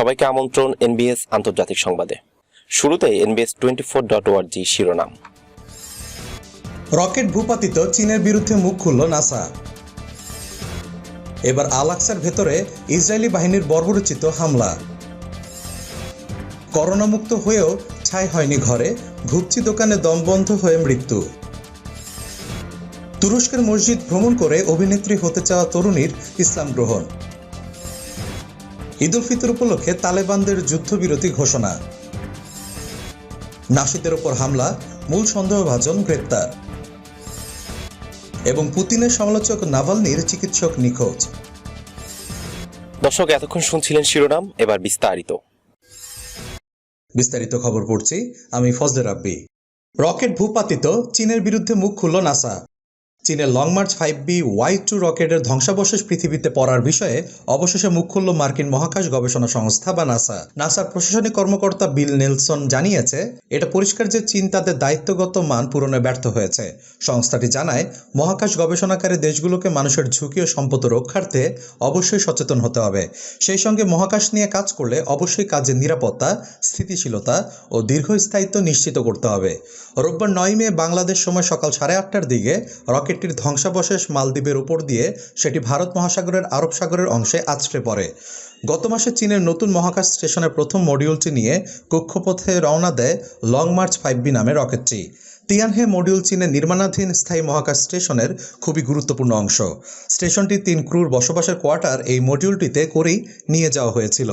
সবাইকে আমন্ত্রণ এনবিএস আন্তর্জাতিক সংবাদে। শুরুতে এনবিএস টোয়েন্টি ফোর ডট ওয়ার্জি শিরোনাম। রকেট ভূপাতিত চীনের বিরুদ্ধে মুখ খুলল নাসা। এবার আলাক্সার ভেতরে ইসরায়েলি বাহিনীর বর্বরচিত হামলা। করোনামুক্ত হয়েও ছাই হয়নি ঘরে, ঘুপচি দোকানে দমবন্ধ হয়ে মৃত্যু। তুরস্কের মসজিদ ভ্রমণ করে অভিনেত্রী হতে চাওয়া তরুণীর ইসলাম গ্রহণ। ঈদুল ফিতর উপলক্ষে তালেবানদের যুদ্ধবিরতি ঘোষণা। নাসিদের ওপর হামলা মূল সন্দেহভাজন গ্রেপ্তার। এবং পুতিনের সমালোচক নাভালনির চিকিৎসক নিখোঁজ। দর্শক এতক্ষণ শুনছিলেন শিরোনাম এবার বিস্তারিত। বিস্তারিত খবর পড়ছি আমি ফজলে রাব্বি। রকেট ভূপাতিত চীনের বিরুদ্ধে মুখ খুলল নাসা। চীনের Long March five B Y two রকেটের ধ্বংসাবশেষ পৃথিবীতে পড়ার বিষয়ে অবশেষে মুখ খুলল মার্কিন মহাকাশ গবেষণা সংস্থা বা নাসা। নাসার প্রশাসনিক কর্মকর্তা বিল নেলসন জানিয়েছে, এটা পরিষ্কার যে চীন তাদের দায়িত্বগত মান পূরণে ব্যর্থ হয়েছে। সংস্থাটি জানায়, মহাকাশ গবেষণাকারী দেশগুলোকে মানুষের ঝুঁকি ও সম্পদ রক্ষার্থে অবশ্যই সচেতন হতে হবে। সেই সঙ্গে মহাকাশ নিয়ে কাজ করলে অবশ্যই কাজের নিরাপত্তা, স্থিতিশীলতা ও দীর্ঘস্থায়িত্ব নিশ্চিত করতে হবে। রোববার নয় মে বাংলাদেশ সময় সকাল সাড়ে আটটার দিকে রকেটটির ধ্বংসাবশেষ মালদ্বীপের উপর দিয়ে সেটি ভারত মহাসাগরের আরব সাগরের অংশে আছড়ে পড়ে। গত মাসে চীনের নতুন মহাকাশ স্টেশনের প্রথম মডিউলটি নিয়ে কক্ষপথে রওনা দেয় লং মার্চ ফাইভ বি নামে রকেটটি। তিয়ানহে মডিউল চীনের নির্মাণাধীন স্থায়ী মহাকাশ স্টেশনের খুবই গুরুত্বপূর্ণ অংশ। স্টেশনটি তিন ক্রুর বসবাসের কোয়ার্টার এই মডিউলটিতে করেই নিয়ে যাওয়া হয়েছিল।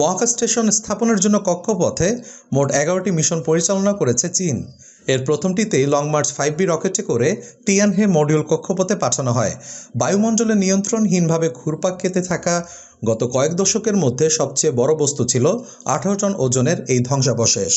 মহাকাশ স্টেশন স্থাপনের জন্য কক্ষপথে মোট এগারোটি মিশন পরিচালনা করেছে চীন। এর প্রথমটিতেই লং মার্চ ফাইভ বি রকেটে করে তিয়ানহে মডিউল কক্ষপথে পাঠানো হয়। বায়ুমণ্ডলে নিয়ন্ত্রণহীনভাবে ঘুরপাক খেতে থাকা গত কয়েক দশকের মধ্যে সবচেয়ে বড় বস্তু ছিল আঠারো টন ওজনের এই ধ্বংসাবশেষ।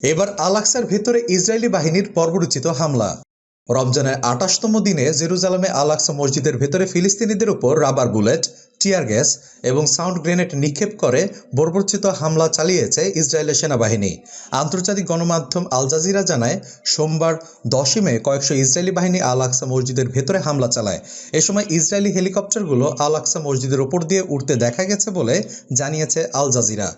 এবার আলাক্সার ভেতরে ইসরায়েলি বাহিনীর পর্বরচিত হামলা। রমজানের আটাশতম দিনে জেরুজালামে আলাক্সা মসজিদের ভেতরে ফিলিস্তিনিদের উপর রাবার বুলেট টিয়ার গ্যাস এবং সাউন্ড গ্রেনেড নিক্ষেপ করে বর্বরচিত হামলা চালিয়েছে ইসরায়েলের সেনাবাহিনী। আন্তর্জাতিক গণমাধ্যম আল জাজিরা জানায়, সোমবার দশই মে কয়েকশো ইসরায়েলি বাহিনী আল আকসা মসজিদের ভেতরে হামলা চালায়। এ সময় ইসরায়েলি হেলিকপ্টারগুলো আল আকসা মসজিদের ওপর দিয়ে উঠতে দেখা গেছে বলে জানিয়েছে আল জাজিরা।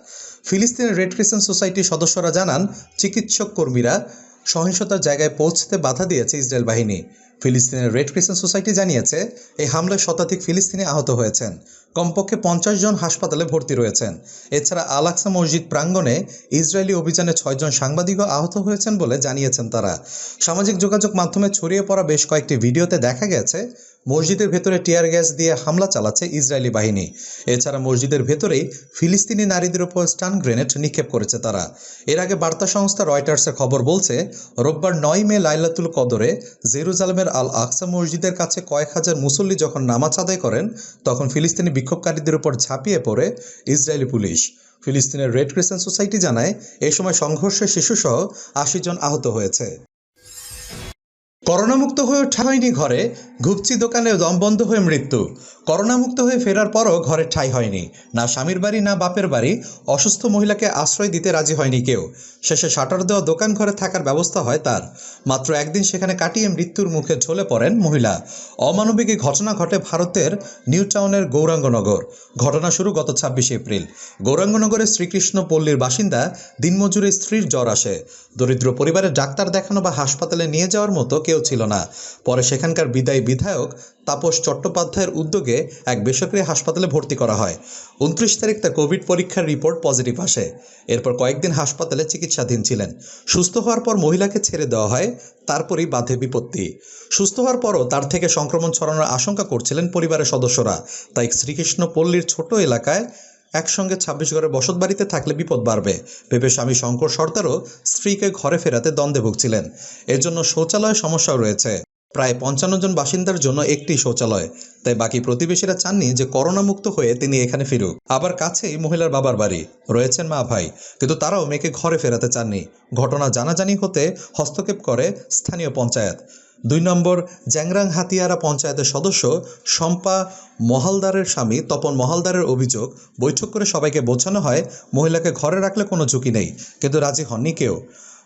ফিলিস্তিনের রেড ক্রিসেন্ট সোসাইটির সদস্যরা জানান চিকিৎসক কর্মীরা সহিংসতার জায়গায় পৌঁছতে বাধা দিয়েছে ইসরায়েল বাহিনী। ফিলিস্তিনের রেড ক্রিসেন্ট সোসাইটি জানিয়েছে, এই হামলায় শতাধিক ফিলিস্তিনি আহত হয়েছেন। কমপক্ষে পঞ্চাশ জন হাসপাতালে ভর্তি রয়েছেন। এছাড়া আলাক্সা মসজিদ প্রাঙ্গণে ইসরায়েলি অভিযানে ছয়জন সাংবাদিকও আহত হয়েছেন বলে জানিয়েছেন তারা। সামাজিক যোগাযোগ মাধ্যমে ছড়িয়ে পড়া বেশ কয়েকটি ভিডিওতে দেখা গেছে মসজিদের ভেতরে টিয়ার গ্যাস দিয়ে হামলা চালাচ্ছে ইসরায়েলি বাহিনী। এছাড়া মসজিদের ভেতরেই ফিলিস্তিনি নারীদের উপর স্টান গ্রেনেড নিক্ষেপ করেছে তারা। এর আগে বার্তা সংস্থা রয়টার্সের খবর বলছে, রোববার নয় মে লাইলাতুল কদরে জেরুজালেমের আল আকসা মসজিদের কাছে কয়েক হাজার মুসল্লি যখন নামাজ আদায় করেন, তখন ফিলিস্তিনি বিক্ষোভকারীদের উপর ঝাঁপিয়ে পড়ে ইসরায়েলি পুলিশ। ফিলিস্তিনের রেড ক্রিসেন্ট সোসাইটি জানায় এই সময় সংঘর্ষে শিশুসহ আশি জন আহত হয়েছে। করোনামুক্ত হয়ে ঠাই হয়নি ঘরে, ঘুপচি দোকানে দম বন্ধ হয়ে মৃত্যু। করোনামুক্ত হয়ে ফেরার পরও ঘরে ঠাই হয়নি। না স্বামীর বাড়ি, না বাপের বাড়ি, অসুস্থ মহিলাকে আশ্রয় দিতে রাজি হয়নি কেউ। শেষে শাটার দেওয়া দোকান ঘরে থাকার ব্যবস্থা হয় তার। মাত্র একদিন সেখানে কাটিয়ে মৃত্যুর মুখে ঝলে পড়েন মহিলা। অমানবিক ঘটনা ঘটে ভারতের নিউ টাউনের গৌরাঙ্গনগর। ঘটনা শুরু গত ছাব্বিশে এপ্রিল। গৌরাঙ্গনগরের শ্রীকৃষ্ণ পল্লীর বাসিন্দা দিনমজুরের স্ত্রীর জ্বর আসে। দরিদ্র পরিবারের ডাক্তার দেখানো বা হাসপাতালে নিয়ে যাওয়ার মতো কেউ ছিল না। পরে সেখানকার বিদায়ী বিধায়ক তাপস চট্টোপাধ্যায়ের উদ্যোগে এক বেসরকারি হাসপাতালে ভর্তি করা হয়। উনত্রিশ তারিখ তার কোভিড পরীক্ষার রিপোর্ট পজিটিভ আসে। এরপর কয়েকদিন হাসপাতালে চিকিৎসাধীন ছিলেন। সুস্থ হওয়ার পর মহিলাকে ছেড়ে দেওয়া হয়, তারপরই বাধে বিপত্তি। সুস্থ হওয়ার পরও তার থেকে সংক্রমণ ছড়ানোর আশঙ্কা করছিলেন পরিবারের সদস্যরা। তাই শ্রীকৃষ্ণ পল্লীর ছোট এলাকায় একসঙ্গে ছাব্বিশ ঘরে বসত বাড়িতে থাকলে বিপদ বাড়বে। ভেবে স্বামী শঙ্কর সর্দারও স্ত্রীকে ঘরে ফেরাতে দ্বন্দ্বে ভুগছিলেন। এর জন্য শৌচালয় সমস্যাও রয়েছে। প্রায় পঞ্চান্ন জন বাসিন্দার জন্য একটি শৌচালয়। তাই বাকি প্রতিবেশীরা চাননি যে করোনা মুক্ত হয়ে তিনি এখানে ফিরুক। আবার কাছেই মহিলার বাবার বাড়ি। রয়েছেন মা ভাই। কিন্তু তারাও মেয়েকে ঘরে ফেরাতে চাননি। ঘটনা জানাজানি হতে হস্তক্ষেপ করে স্থানীয় পঞ্চায়েত। দুই নম্বর, জ্যাংরাং হাতিয়ারা পঞ্চায়েতের সদস্য শম্পা মহালদারের স্বামী তপন মহালদারের অভিযোগ, বৈঠক করে সবাইকে বোঝানো হয় মহিলাকে ঘরে রাখলে কোনো ঝুঁকি নেই, কিন্তু রাজি হননি কেউ।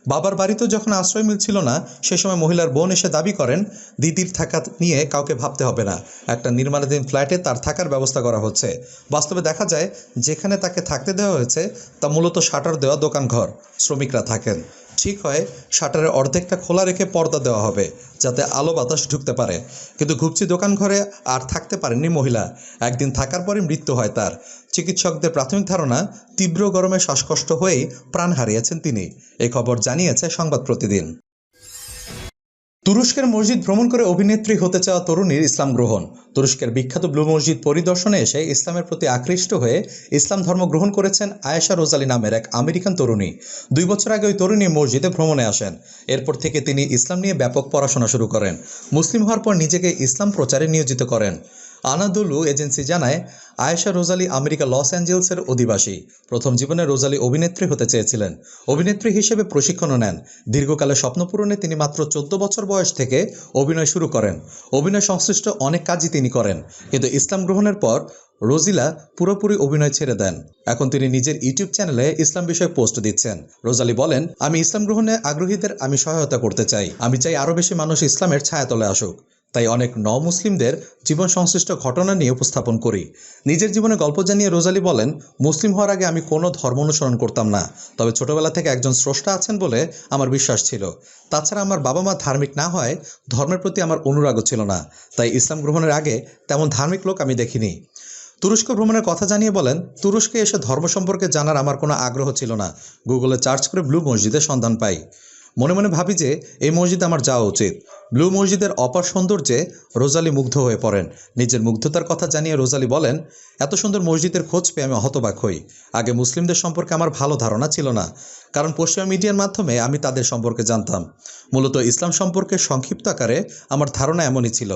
বাবার বাড়িতেও যখন আশ্রয় মিলছিল না, সে সময় মহিলার বোন এসে দাবি করেন, দিদির থাকা নিয়ে কাউকে ভাবতে হবে না। একটা নির্মাণাধীন ফ্ল্যাটে তার থাকার ব্যবস্থা করা হচ্ছে। বাস্তবে দেখা যায়, যেখানে তাকে থাকতে দেওয়া হয়েছে, তা মূলত শাটার দেওয়া দোকানঘর, শ্রমিকরা থাকেন। ঠিক হয় শাটারের অর্ধেকটা খোলা রেখে পর্দা দেওয়া হবে, যাতে আলো বাতাস ঢুকতে পারে। কিন্তু ঘুপচি দোকান ঘরে আর থাকতে পারেননি মহিলা। একদিন থাকার পরে মৃত্যু হয় তার। চিকিৎসকদের প্রাথমিক ধারণা, তীব্র গরমে শ্বাসকষ্ট হয়েই প্রাণ হারিয়েছেন তিনি। এই খবর জানিয়েছে সংবাদ প্রতিদিন। তুরস্কের মসজিদ ভ্রমণ করে অভিনেত্রী হতে চাওয়া তরুণীর ইসলাম গ্রহণ। তুরস্কের বিখ্যাত ব্লু মসজিদ পরিদর্শনে এসে ইসলামের প্রতি আকৃষ্ট হয়ে ইসলাম ধর্ম গ্রহণ করেছেন আয়েশা রোজালি নামের এক আমেরিকান তরুণী। দুই বছর আগে ওই তরুণী মসজিদে ভ্রমণে আসেন। এরপর থেকে তিনি ইসলাম নিয়ে ব্যাপক পড়াশোনা শুরু করেন। মুসলিম হওয়ার পর নিজেকে ইসলাম প্রচারে নিয়োজিত করেন। আনাদুলু এজেন্সি জানায়, আয়েশা রোজালি আমেরিকা লস অ্যাঞ্জেলসের অধিবাসী। প্রথম জীবনে রোজালি অভিনেত্রী হতে চেয়েছিলেন। অভিনেত্রী হিসেবে প্রশিক্ষণও নেন। দীর্ঘকালে স্বপ্নপূরণে তিনি মাত্র চোদ্দ বছর বয়স থেকে অভিনয় শুরু করেন। অভিনয় সংশ্লিষ্ট অনেক কাজই তিনি করেন, কিন্তু ইসলাম গ্রহণের পর রোজিলা পুরোপুরি অভিনয় ছেড়ে দেন। এখন তিনি নিজের ইউটিউব চ্যানেলে ইসলাম বিষয়ে পোস্ট দিচ্ছেন। রোজালি বলেন, আমি ইসলাম গ্রহণে আগ্রহীদের আমি সহায়তা করতে চাই। আমি চাই আরও বেশি মানুষ ইসলামের ছায়াতলে আসুক। তাই অনেক ন মুসলিমদের জীবন সংশ্লিষ্ট ঘটনা নিয়ে উপস্থাপন করি। নিজের জীবনে গল্প জানিয়ে রোজালি বলেন, মুসলিম হওয়ার আগে আমি কোনো ধর্ম অনুসরণ করতাম না। তবে ছোটবেলা থেকে একজন স্রষ্টা আছেন বলে আমার বিশ্বাস ছিল। তাছাড়া আমার বাবা মা ধার্মিক না হয়, ধর্মের প্রতি আমার অনুরাগও ছিল না। তাই ইসলাম গ্রহণের আগে তেমন ধার্মিক লোক আমি দেখিনি। তুরস্ক ভ্রমণের কথা জানিয়ে বলেন, তুরস্কে এসে ধর্ম সম্পর্কে জানার আমার কোনো আগ্রহ ছিল না। গুগলে সার্চ করে ব্লু মসজিদের সন্ধান পাই। মনে মনে ভাবি যে এই মসজিদে আমার যাওয়া উচিত। ব্লু মসজিদের অপার সৌন্দর্যে রোজালি মুগ্ধ হয়ে পড়েন। নিজের মুগ্ধতার কথা জানিয়ে রোজালি বলেন, এত সুন্দর মসজিদের খোঁজ পেয়ে আমি হতবাক হই। আগে মুসলিমদের সম্পর্কে আমার ভালো ধারণা ছিল না, কারণ পশ্চিমা মিডিয়ার মাধ্যমে আমি তাদের সম্পর্কে জানতাম। মূলত ইসলাম সম্পর্কে সংক্ষিপ্ত আকারে আমার ধারণা এমনই ছিল।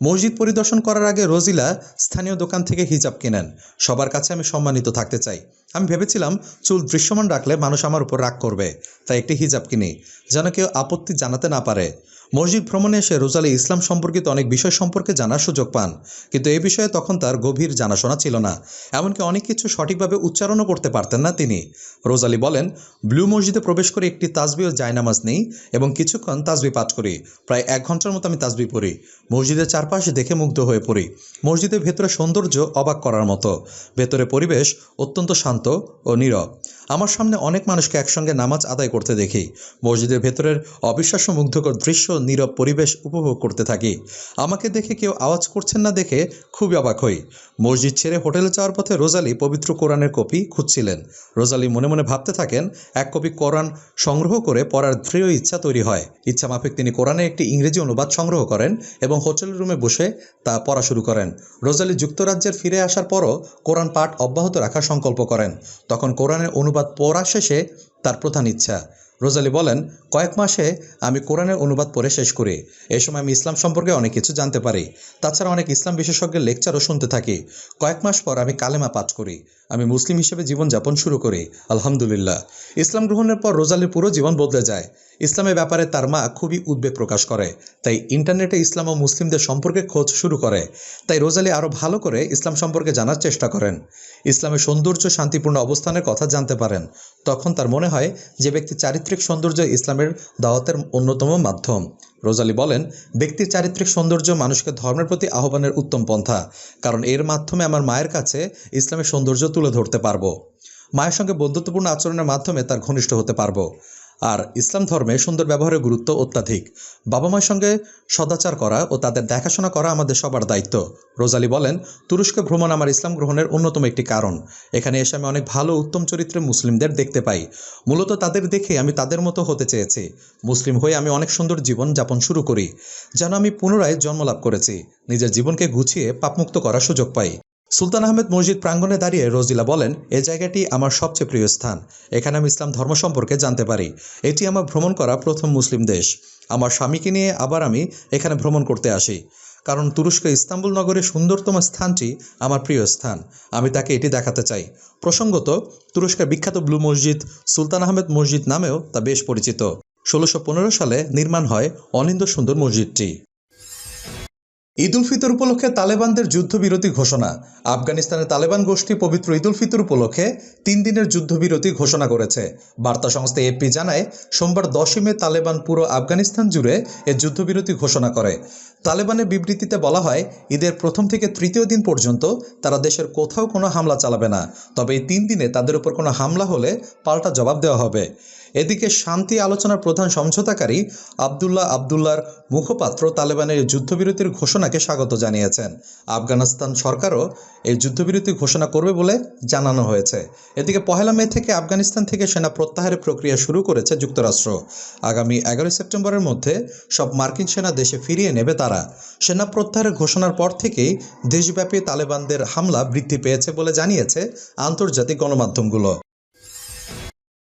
মসজিদ পরিদর্শন করার আগে রোজিলা স্থানীয় দোকান থেকে হিজাব কেনেন। সবার কাছে আমি সম্মানিত থাকতে চাই। আমি ভেবেছিলাম, চুল দৃশ্যমান রাখলে মানুষ আমার উপর রাগ করবে, তাই একটি হিজাব কিনি, যেন কেউ আপত্তি জানাতে না পারে। মসজিদ ভ্রমণে এসে রোজালি ইসলাম সম্পর্কিত অনেক বিষয় সম্পর্কে জানার সুযোগ পান, কিন্তু এ বিষয়ে তখন তার গভীর জানাশোনা ছিল না। এমনকি অনেক কিছু সঠিকভাবে উচ্চারণও করতে পারতেন না তিনি। রোজালি বলেন, ব্লু মসজিদে প্রবেশ করে একটি তাজবি ও জায়নামাজ নেই এবং কিছুক্ষণ তাজবি পাঠ করি। প্রায় এক ঘণ্টার মতো আমি তাজবি পড়ি। মসজিদের চারপাশে দেখে মুগ্ধ হয়ে পড়ি। মসজিদের ভেতরে সৌন্দর্য অবাক করার মতো। ভেতরে পরিবেশ অত্যন্ত শান্ত ও নীরব। আমার সামনে অনেক মানুষকে একসঙ্গে নামাজ আদায় করতে দেখি। মসজিদের ভেতরের অবিশ্বাস্য মুগ্ধকর দৃশ্য, নীরব পরিবেশ উপভোগ করতে থাকি। আমাকে দেখে কেউ আওয়াজ করছেন না দেখে খুবই অবাক হই। মসজিদ ছেড়ে হোটেলে যাওয়ার পথে রোজালি পবিত্র কোরআনের কপি খুঁজছিলেন। রোজালি মনে মনে ভাবতে থাকেন, এক কপি কোরআন সংগ্রহ করে পড়ার দৃঢ় ইচ্ছা তৈরি হয়। ইচ্ছা মাফিক তিনি কোরআনের একটি ইংরেজি অনুবাদ সংগ্রহ করেন এবং হোটেল রুমে বসে তা পড়া শুরু করেন। রোজালি যুক্তরাজ্যের ফিরে আসার পরও কোরআন পাঠ অব্যাহত রাখার সংকল্প করেন। তখন কোরআনের অনুবাদ পড়া শেষে তার প্রধান ইচ্ছা। রোজালি বলেন, কয়েক মাসে আমি কোরআনের অনুবাদ পড়ে শেষ করি। এ সময় আমি ইসলাম সম্পর্কে অনেক কিছু জানতে পারি। তাছাড়া অনেক ইসলাম বিশেষজ্ঞের লেকচারও শুনতে থাকি। কয়েক মাস পর আমি কালেমা পাঠ করি। আমি মুসলিম হিসেবে জীবনযাপন শুরু করি। আলহামদুলিল্লাহ। ইসলাম গ্রহণের পর রোজালির পুরো জীবন বদলে যায়। ইসলামের ব্যাপারে তার মা খুবই উদ্বেগ প্রকাশ করে। তাই ইন্টারনেটে ইসলাম ও মুসলিমদের সম্পর্কে খোঁজ শুরু করে। তাই রোজালি আরও ভালো করে ইসলাম সম্পর্কে জানার চেষ্টা করেন। ইসলামের সৌন্দর্য শান্তিপূর্ণ অবস্থানের কথা জানতে পারেন। তখন তার মনে হয় যে ব্যক্তি চারিত্রিক সৌন্দর্য ইসলামের দাওয়াতের অন্যতম মাধ্যম। রোজালি বলেন, ব্যক্তির চারিত্রিক সৌন্দর্য মানুষকে ধর্মের প্রতি আহ্বানের উত্তম পন্থা, কারণ এর মাধ্যমে আমার মায়ের কাছে ইসলামের সৌন্দর্য তুলে ধরতে পারব। মায়ের সঙ্গে বন্ধুত্বপূর্ণ আচরণের মাধ্যমে তার ঘনিষ্ঠ হতে পারব। আর ইসলাম ধর্মে সুন্দর ব্যবহারের গুরুত্ব অত্যাধিক। বাবা মায়ের সঙ্গে সদাচার করা ও তাদের দেখাশোনা করা আমাদের সবার দায়িত্ব। রোজালি বলেন, তুরস্ক ভ্রমণ আমার ইসলাম গ্রহণের অন্যতম একটি কারণ। এখানে এসে আমি অনেক ভালো উত্তম চরিত্রের মুসলিমদের দেখতে পাই। মূলত তাদের দেখে আমি তাদের মতো হতে চেয়েছি। মুসলিম হয়ে আমি অনেক সুন্দর জীবন যাপন শুরু করি। যেন আমি পুনরায় জন্মলাভ করেছি। নিজের জীবনকে গুছিয়ে পাপমুক্ত করার সুযোগ পাই। সুলতান আহমেদ মসজিদ প্রাঙ্গণে দাঁড়িয়ে রোজিলা বলেন, এ জায়গাটি আমার সবচেয়ে প্রিয় স্থান। এখানে আমি ইসলাম ধর্ম সম্পর্কে জানতে পারি। এটি আমার ভ্রমণ করা প্রথম মুসলিম দেশ। আমার স্বামীকে নিয়ে আবার আমি এখানে ভ্রমণ করতে আসি। কারণ তুরস্ক ইস্তাম্বুল নগরের সুন্দরতম স্থানটি আমার প্রিয় স্থান। আমি তাকে এটি দেখাতে চাই। প্রসঙ্গত, তুরস্কের বিখ্যাত ব্লু মসজিদ সুলতান আহমেদ মসজিদ নামেও তা বেশ পরিচিত। ষোলোশো সালে নির্মাণ হয় অনিন্দ সুন্দর মসজিদটি। ঈদ উল ফিতর উপলক্ষে তালেবানদের যুদ্ধবিরতি ঘোষণা। আফগানিস্তানের তালেবান গোষ্ঠী পবিত্র ঈদ উল ফিতর উপলক্ষে তিন দিনের যুদ্ধবিরতি ঘোষণা করেছে। বার্তা সংস্থা এপি জানায়, সোমবার দশই মে তালেবান পুরো আফগানিস্তান জুড়ে এ যুদ্ধবিরতি ঘোষণা করে। তালেবানের বিবৃতিতে বলা হয়, ঈদের প্রথম থেকে তৃতীয় দিন পর্যন্ত তারা দেশের কোথাও কোনো হামলা চালাবে না। তবে এই তিন দিনে তাদের উপর কোনো হামলা হলে পাল্টা জবাব দেওয়া হবে। এদিকে শান্তি আলোচনার প্রধান সমঝোতাকারী আবদুল্লাহ আবদুল্লার মুখপাত্র তালেবানের যুদ্ধবিরতির ঘোষণাকে স্বাগত জানিয়েছেন। আফগানিস্তান সরকারও এই যুদ্ধবিরতি ঘোষণা করবে বলে জানানো হয়েছে। এদিকে পহেলা মে থেকে আফগানিস্তান থেকে সেনা প্রত্যাহারের প্রক্রিয়া শুরু করেছে যুক্তরাষ্ট্র। আগামী এগারোই সেপ্টেম্বরের মধ্যে সব মার্কিন সেনা দেশে ফিরিয়ে নেবে তারা। সেনা প্রত্যাহারের ঘোষণার পর থেকেই দেশব্যাপী তালেবানদের হামলা বৃদ্ধি পেয়েছে বলে জানিয়েছে আন্তর্জাতিক গণমাধ্যমগুলো।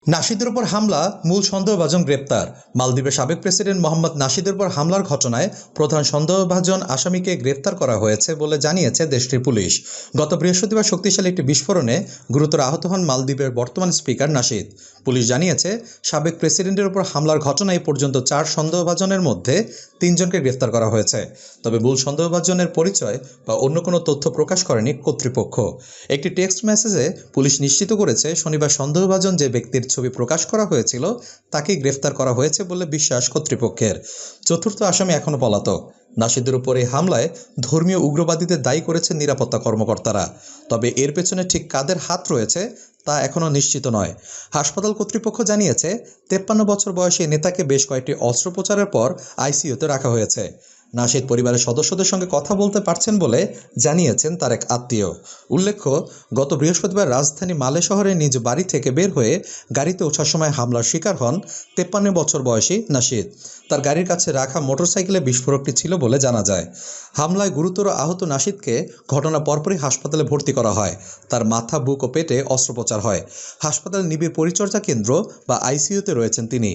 নাশিদের উপর হামলা, মূল সন্দেহভাজন গ্রেপ্তার। মালদ্বীপের সাবেক প্রেসিডেন্ট মোহাম্মদ নাশিদের উপর হামলার ঘটনায় প্রধান সন্দেহভাজন আসামিকে গ্রেপ্তার করা হয়েছে বলে জানিয়েছে দেশটির পুলিশ। গত বৃহস্পতিবার শক্তিশালী একটি বিস্ফোরণে গুরুতর আহত হন মালদ্বীপের বর্তমান স্পিকার নাশিদ পুলিশ জানিয়েছে, সাবেক প্রেসিডেন্টের উপর হামলার ঘটনায় পর্যন্ত চার সন্দেহভাজনের মধ্যে তিনজনকে গ্রেফতার করা হয়েছে। তবে মূল সন্দেহভাজনের পরিচয় বা অন্য কোনো তথ্য প্রকাশ করেনি কর্তৃপক্ষ। একটি টেক্সট মেসেজে পুলিশ নিশ্চিত করেছে, শনিবার সন্দেহভাজন যে ব্যক্তির ছবি প্রকাশ করা হয়েছিল তাকেই গ্রেফতার করা হয়েছে বলে বিশ্বাস কর্তৃপক্ষের। চতুর্থ আসামি এখনও পলাতক। নাসিদের উপর এই হামলায় ধর্মীয় উগ্রবাদীদের দায়ী করেছেন নিরাপত্তা কর্মকর্তারা। তবে এর পেছনে ঠিক কাদের হাত রয়েছে তা এখনও নিশ্চিত নয়। হাসপাতাল কর্তৃপক্ষ জানিয়েছে, তেপ্পান্ন বছর বয়সী নেতাকে বেশ কয়েকটি অস্ত্রোপচারের পর আইসিইউতে রাখা হয়েছে। নাশিদ পরিবারের সদস্যদের সঙ্গে কথা বলতে পারছেন বলে জানিয়েছেন তার এক আত্মীয়। উল্লেখ্য, গত বৃহস্পতিবার রাজধানী মালে শহরে নিজ বাড়ি থেকে বের হয়ে গাড়িতে ওঠার সময় হামলার শিকার হন তেপ্পান্ন বছর বয়সী নাশিদ তার গাড়ির কাছে রাখা মোটরসাইকেলে বিস্ফোরকটি ছিল বলে জানা যায়। হামলায় গুরুতর আহত নাশিদকে ঘটনা পরপরই হাসপাতালে ভর্তি করা হয়। তার মাথা, বুক ও পেটে অস্ত্রোপচার হয়। হাসপাতালের নিবিড় পরিচর্যা কেন্দ্র বা আইসিইউতে রয়েছেন তিনি।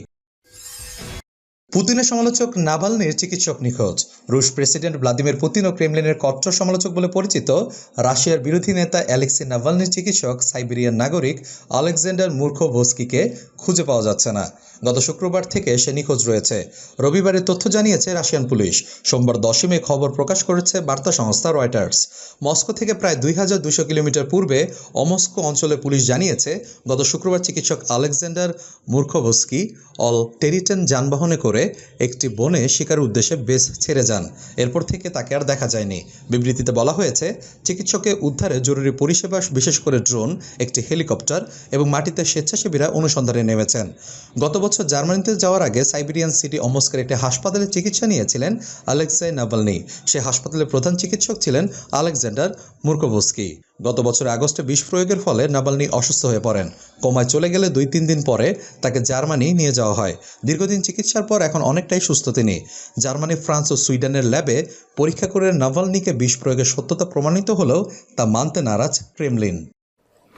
পুতিনের সমালোচক নাভালনির চিকিৎসক নিখোঁজ। রুশ প্রেসিডেন্ট ভ্লাদিমির পুতিন ও ক্রেমলিনের কট্টর সমালোচক বলে পরিচিত রাশিয়ার বিরোধী নেতা অ্যালেক্সি নাভালনির চিকিৎসক সাইবেরিয়ার নাগরিক আলেকজান্ডার মূর্খ ভোস্কিকে খুঁজে পাওয়া যাচ্ছে না। গত শুক্রবার থেকে সে নিখোঁজ রয়েছে। রবিবারের তথ্য জানিয়েছে রাশিয়ান পুলিশ। সোমবার দশমে খবর প্রকাশ করেছে বার্তা সংস্থা রয়টার্স। মস্কো থেকে প্রায় দুই হাজার কিলোমিটার পূর্বে অমস্কো অঞ্চলে পুলিশ জানিয়েছে, গত শুক্রবার চিকিৎসক আলেকজান্ডার মূর্খভস্কি অল টেরিটেন যানবাহনে করে একটি বনে শিকার উদ্দেশ্যে বেস ছেড়ে যান। এরপর থেকে তাকে আর দেখা যায়নি। বিবৃতিতে বলা হয়েছে চিকিৎসকের উদ্ধারে জরুরি পরিষেবা, বিশেষ করে ড্রোন, একটি হেলিকপ্টার এবং মাটিতে স্বেচ্ছাসেবীরা অনুসন্ধানে নেমেছেন। গত বছর জার্মানিতে যাওয়ার আগে সাইবেরিয়ান সিটি অমস্কের একটি হাসপাতালে চিকিৎসা নিয়েছিলেন আলেক্সাই নাভালনি। সে হাসপাতালের প্রধান চিকিৎসক ছিলেন আলেকজান্ডার মুর্কোভস্কি। গত বছর আগস্টে বিষ প্রয়োগের ফলে নাভালনি অসুস্থ হয়ে পড়েন। কোমায় চলে গেলে দুই তিন দিন পরে তাকে জার্মানি নিয়ে যাওয়া হয়। দীর্ঘদিন চিকিৎসার পর এখন অনেকটাই সুস্থ তিনি। জার্মানি, ফ্রান্স ও সুইডেনের ল্যাবে পরীক্ষা করে নাভালনিকে বিষ প্রয়োগের সত্যতা প্রমাণিত হলেও তা মানতে নারাজ ক্রেমলিন।